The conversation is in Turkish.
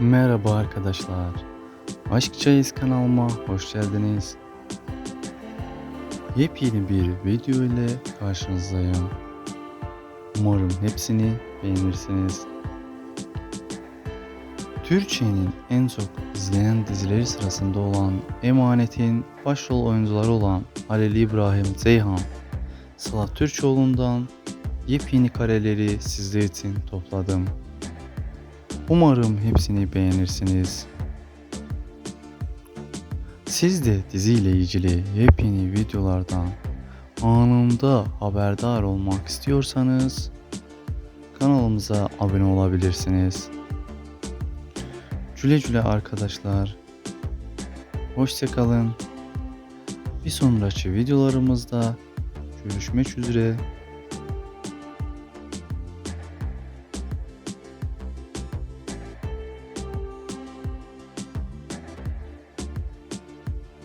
Merhaba arkadaşlar. Aşk Çayız kanalıma hoş geldiniz. Yepyeni bir video ile karşınızdayım. Umarım hepsini beğenirsiniz. Türkiye'nin en çok izlenen dizileri sırasında olan Emanet'in başrol oyuncuları olan Halil İbrahim Ceyhan, Sıla Türkoğlu'ndan yepyeni kareleri sizler için topladım. Umarım hepsini beğenirsiniz. Siz de diziyle ilgili yepyeni videolardan anında haberdar olmak istiyorsanız kanalımıza abone olabilirsiniz. Güle güle arkadaşlar. Hoşçakalın. Bir sonraki videolarımızda görüşmek üzere.